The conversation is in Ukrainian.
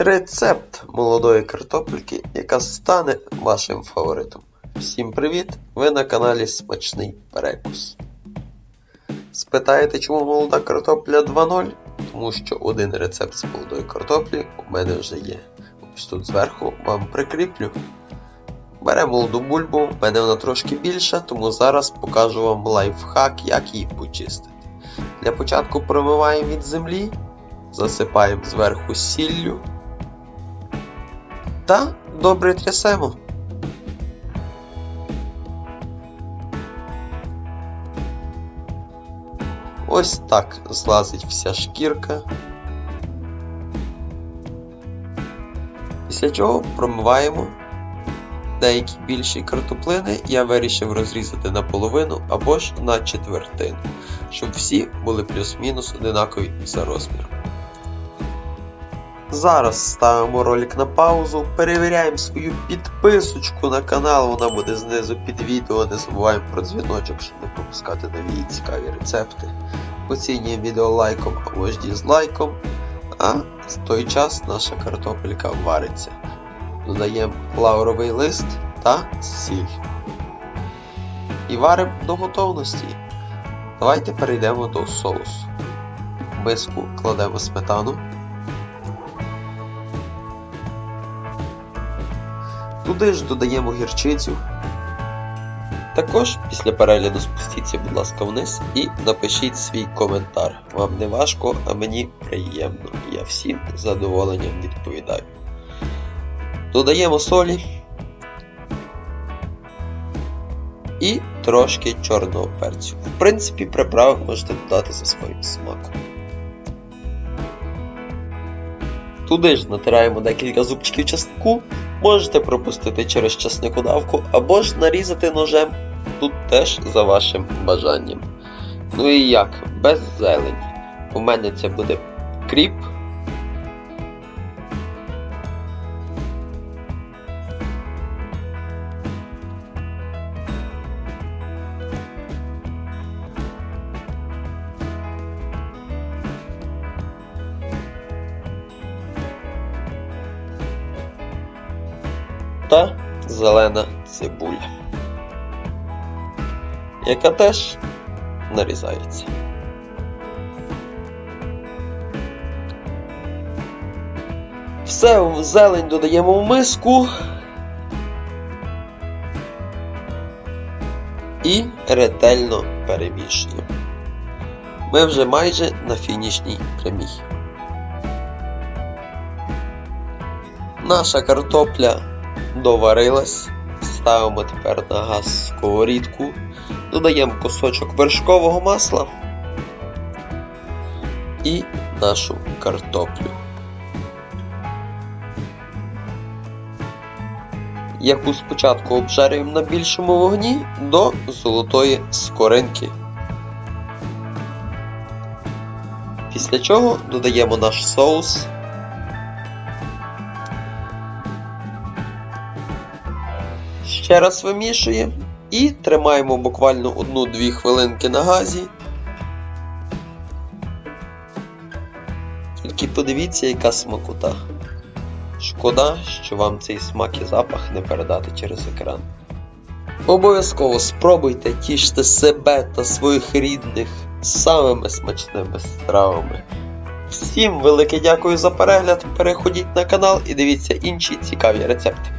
Рецепт молодої картопельки, яка стане вашим фаворитом. Всім привіт! Ви на каналі Смачний Перекус. Спитаєте, чому молода картопля 2.0? Тому що один рецепт з молодої картоплі у мене вже є. Ось тут зверху вам прикріплю. Беремо молоду бульбу, в мене вона трошки більша, тому зараз покажу вам лайфхак, як її почистити. Для початку промиваємо від землі, засипаємо зверху сіллю та добре трясемо. Ось так злазить вся шкірка. Після чого промиваємо деякі більші картоплини я вирішив розрізати на половину або ж на четвертину, щоб всі були плюс-мінус одинакові за розміром. Зараз ставимо ролик на паузу, перевіряємо свою підписочку на канал, вона буде знизу під відео. Не забуваємо про дзвіночок, щоб не пропускати нові цікаві рецепти. Оцінюємо відео лайком або ж дізлайком. А в той час наша картопелька вариться. Додаємо лавровий лист та сіль. І варимо до готовності. Давайте перейдемо до соусу. В миску кладемо сметану. Туди ж додаємо гірчицю. Також після перегляду спустіться, будь ласка, вниз і напишіть свій коментар. Вам не важко, а мені приємно. Я всім з задоволенням відповідаю. Додаємо солі і трошки чорного перцю. В принципі, приправи можете додати за своїм смаком. Туди ж натираємо декілька зубчиків часнику, можете пропустити через часникодавку або ж нарізати ножем. Тут теж за вашим бажанням. Ну і як? Без зелені. У мене це буде кріп. Та зелена цибуля, яка теж нарізається. Все в зелень додаємо в миску і ретельно перемішуємо. Ми вже майже на фінішній прямій. Наша картопля доварилась. Ставимо тепер на газ сковорідку, додаємо кусочок вершкового масла і нашу картоплю, яку спочатку обжарюємо на більшому вогні до золотої скоринки. Після чого додаємо наш соус. Ще раз вимішуємо і тримаємо буквально 1-2 хвилинки на газі. Тільки подивіться, яка смакота. Шкода, що вам цей смак і запах не передати через екран. Обов'язково спробуйте тіште себе та своїх рідних самими смачними стравами. Всім велике дякую за перегляд. Переходіть на канал і дивіться інші цікаві рецепти.